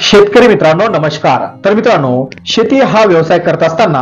शेतकरी मित्रांनो नमस्कार. तर मित्रांनो शेती हा व्यवसाय करत असताना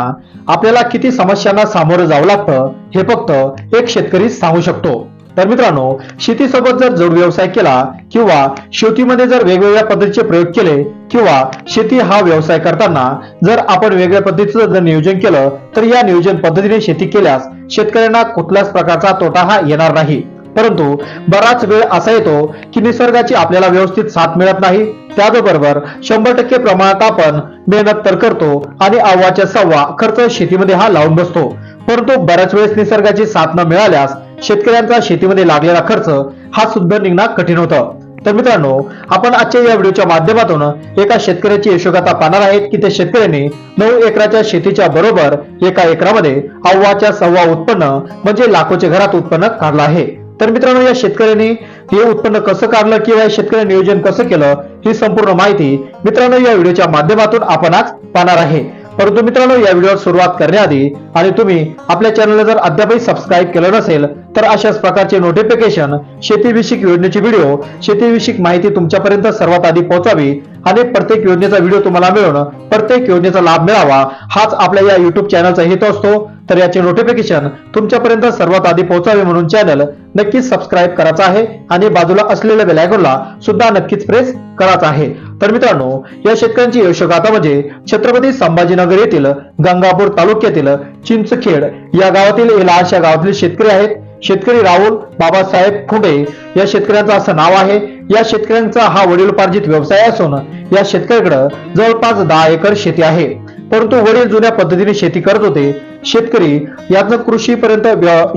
आपल्याला किती समस्यांना सामोरं जावं लागतं हे फक्त एक शेतकरी सांगू शकतो. तर मित्रांनो शेतीसोबत जर जोड व्यवसाय केला किंवा शेतीमध्ये जर वेगवेगळ्या पद्धतीचे प्रयोग केले किंवा शेती हा व्यवसाय करताना जर आपण वेगळ्या पद्धतीचं जर नियोजन केलं तर या नियोजन पद्धतीने शेती केल्यास शेतकऱ्यांना कुठल्याच प्रकारचा तोटा हा येणार नाही. परंतु बराच वेळ असा येतो की निसर्गाची आपल्याला व्यवस्थित साथ मिळत नाही. त्याचबरोबर शंभर टक्के प्रमाणात आपण मेहनत तर करतो आणि आव्हाच्या सव्वा खर्च शेतीमध्ये हा लावून बसतो. परंतु बऱ्याच वेळेस निसर्गाची साथ न मिळाल्यास शेतकऱ्यांचा शेतीमध्ये लागलेला खर्च हा सुद्धा निघणं कठीण होतं. तर मित्रांनो आपण आजच्या या व्हिडिओच्या माध्यमातून एका शेतकऱ्याची यशोगाथा पाहणार आहेत की त्या शेतकऱ्यांनी नऊ एकराच्या शेतीच्या बरोबर एका एकरामध्ये अव्वाच्या सव्वा उत्पन्न म्हणजे लाखोचे घरात उत्पन्न काढलं आहे. तर मित्रांनो या शेतकऱ्यांनी हे उत्पन्न कसं काढलं किंवा या शेतकऱ्यांनी नियोजन कसं केलं ही संपूर्ण माहिती मित्रांनो या व्हिडिओच्या माध्यमातून आपण आज पाहणार आहे. परंतु मित्रांनो या व्हिडिओवर सुरुवात करण्याआधी आणि तुम्ही आपल्या चॅनलला जर अद्यापही सबस्क्राईब केलं नसेल तर अशाच प्रकारचे नोटिफिकेशन शेतीविषयक योजनेची व्हिडिओ शेतीविषयक माहिती तुमच्यापर्यंत सर्वात आधी पोहोचावी आणि प्रत्येक योजनेचा व्हिडिओ तुम्हाला मिळून प्रत्येक योजनेचा लाभ मिळावा हाच आपल्या या युट्यूब चॅनलचा हेतू असतो. तर याचे नोटिफिकेशन तुमच्यापर्यंत सर्वात आधी पोहोचावे म्हणून चॅनल नक्कीच सबस्क्राईब करायचं आहे आणि बाजूला असलेल्या बेलायकॉनला सुद्धा नक्कीच प्रेस करायचा आहे. तर मित्रांनो या शेतकऱ्यांची यशोगाथा म्हणजे छत्रपती संभाजीनगर येथील गंगापूर तालुक्यातील चिंचखेड या गावातील हे लहानशा गावातील शेतकरी आहेत. शेतकरी राहुल बाबासाहेब खुंडे या शेतकऱ्यांचं असं नाव आहे. या शेतकऱ्यांचा हा वडीलपार्जित व्यवसाय असून या शेतकऱ्याकडे जवळपास दहा एकर शेती आहे. परंतु वडील जुन्या पद्धतीने शेती करत होते. शेतकरी यातनं कृषीपर्यंत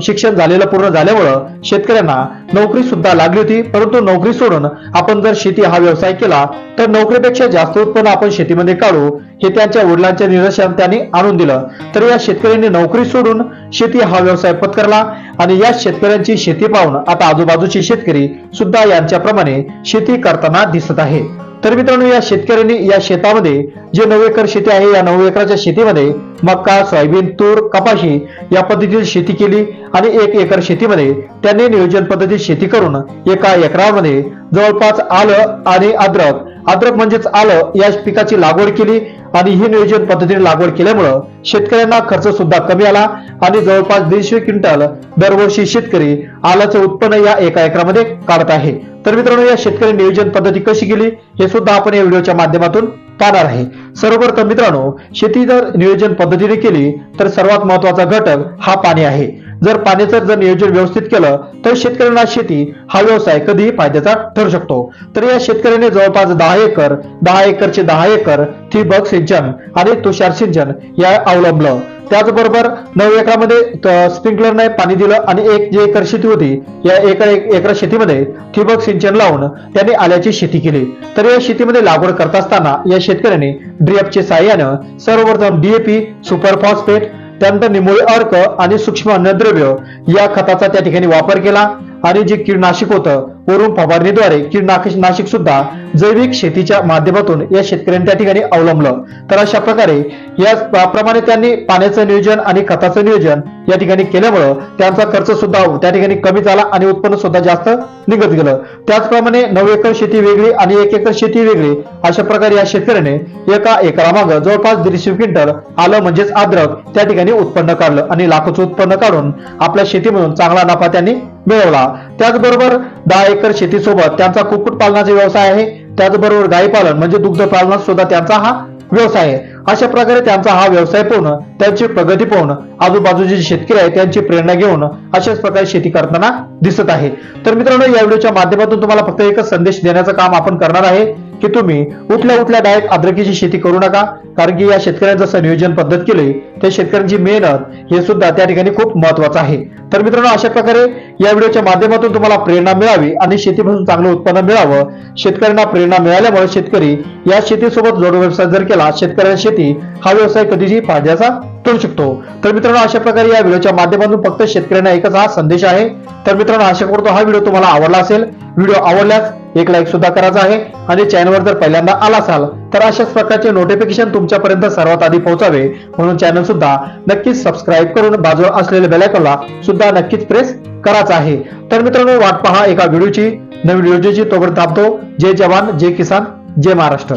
शिक्षण झालेलं पूर्ण झाल्यामुळं शेतकऱ्यांना नोकरी सुद्धा लागली होती. परंतु नोकरी सोडून आपण जर शेती हा व्यवसाय केला तर नोकरीपेक्षा जास्त उत्पन्न आपण शेतीमध्ये काढू हे त्यांच्या वडिलांच्या निदर्शन त्यांनी आणून दिलं. तर या शेतकऱ्यांनी नोकरी सोडून शेती हा व्यवसाय पत्करला आणि या शेतकऱ्यांची शेती पाहून आता आजूबाजूचे शेतकरी सुद्धा यांच्याप्रमाणे शेती करताना दिसत आहे. तर मित्रांनो या शेतकऱ्यांनी या शेतामध्ये जे नऊ एकर शेती आहे या नऊ एकराच्या शेतीमध्ये मक्का सोयाबीन तूर कपाशी या पद्धतीने शेती केली आणि एक एकर शेतीमध्ये त्यांनी नियोजन पद्धतीत शेती करून एका एकरामध्ये जवळपास आलं आणि अद्रक. अद्रक म्हणजेच आलं या पिकाची लागवड केली. आणि ही नियोजन पद्धतीने लागवड केल्यामुळं शेतकऱ्यांना खर्च सुद्धा कमी आला आणि जवळपास दीडशे क्विंटल दरवर्षी शेतकरी आलाचं उत्पन्न या एका एकरामध्ये काढत आहे. तर मित्रांनो या शेतकरी नियोजन पद्धती कशी केली हे सुद्धा आपण या व्हिडिओच्या माध्यमातून पाहणार आहे. सर्वप्रथम मित्रांनो शेती जर नियोजन पद्धतीने केली तर सर्वात महत्त्वाचा घटक हा पाणी आहे. जर पाण्याचं जर नियोजन व्यवस्थित केलं तर शेतकऱ्यांना शेती हा व्यवसाय कधीही फायद्याचा ठरू शकतो. तर या शेतकऱ्याने जवळपास दहा एकर दहा एकरचे दहा एकर ठिबक सिंचन आणि तुषार सिंचन या अवलंबलं. त्याचबरोबर नऊ एकरामध्ये स्प्रिंकलरने पाणी दिलं आणि एक जी एकर शेती होती या एकर एक एकर शेतीमध्ये ठिबक सिंचन लावून त्यांनी आल्याची शेती केली. तर या शेतीमध्ये लागवड करत असताना या शेतकऱ्याने ड्रीएफच्या साह्यानं सर्वप्रथम डीएपी सुपर फॉस्फेट त्यानंतर निमुळे अर्क आणि सूक्ष्म अन्नद्रव्य या खताचा त्या ठिकाणी वापर केला आणि जे कीडनाशक होतं वरून फवारणीद्वारे कीडनाशक नाशिक सुद्धा जैविक शेतीच्या माध्यमातून या शेतकऱ्यांनी त्या ठिकाणी अवलंबलं. तर अशा प्रकारे या प्रमाणे त्यांनी पाण्याचं नियोजन आणि खताचं नियोजन या ठिकाणी केल्यामुळं त्यांचा खर्च सुद्धा त्या ठिकाणी कमी झाला आणि उत्पन्न सुद्धा जास्त निघत गेलं. त्याचप्रमाणे नऊ एकर शेती वेगळी आणि एक एकर शेती वेगळी अशा प्रकारे या शेतकऱ्याने एका एकरामागं जवळपास दीडशे क्विंटल आलं म्हणजेच अद्रक त्या ठिकाणी उत्पन्न काढलं आणि लाखोचं उत्पन्न काढून आपल्या शेतीमधून चांगला नफा त्यांनी मिळवला. त्याचबरोबर दहा एकर शेतीसोबत त्यांचा कुक्कुटपालनाचा व्यवसाय आहे. त्याचबरोबर गाई पालन म्हणजे दुग्ध पालनात सुद्धा त्यांचा हा व्यवसाय आहे. अशा प्रकारे त्यांचा हा व्यवसाय पाहून त्यांची प्रगती पाहून आजूबाजूचे जे शेतकरी आहेत त्यांची प्रेरणा घेऊन अशाच प्रकारे शेती करताना दिसत आहे. तर मित्रांनो या व्हिडिओच्या माध्यमातून तुम्हाला फक्त एकच संदेश देण्याचं काम आपण करणार आहे. की तुम्ही उठल्या उठल्या डायरेक्ट अद्रकीची शेती करू नका. कारण की या शेतकऱ्यांचं जसं नियोजन पद्धत केली त्या शेतकऱ्यांची मेहनत हे सुद्धा त्या ठिकाणी खूप महत्वाचं आहे. तर मित्रांनो अशा प्रकारे या व्हिडिओच्या माध्यमातून तुम्हाला प्रेरणा मिळावी आणि शेतीपासून चांगलं उत्पन्न मिळावं. शेतकऱ्यांना प्रेरणा मिळाल्यामुळे शेतकरी या शेतीसोबत जोड व्यवसाय जर केला शेतकऱ्यांना शेती हा व्यवसाय कधीही फायद्याचा करू शकतो. तर मित्रांनो अशा प्रकारे या व्हिडिओच्या माध्यमातून फक्त शेतकऱ्यांना एकच हा संदेश आहे. तर मित्रांनो आशा करतो हा व्हिडिओ तुम्हाला आवडला असेल. व्हिडिओ आवडल्यास एक लाईक सुद्धा करायचा आहे आणि चॅनलवर जर पहिल्यांदा आला असाल तर अशाच प्रकारचे नोटिफिकेशन तुमच्यापर्यंत सर्वात आधी पोहोचावे. म्हणून चॅनल सुद्धा नक्कीच सबस्क्राईब करून बाजूला असलेल्या बेलायकॉनला सुद्धा नक्कीच प्रेस करायचा आहे. तर मित्रांनो वाट पहा एका व्हिडिओची. नवीन योजनेची तोपर्यंत थांबतो. जय जवान जय किसान जय महाराष्ट्र.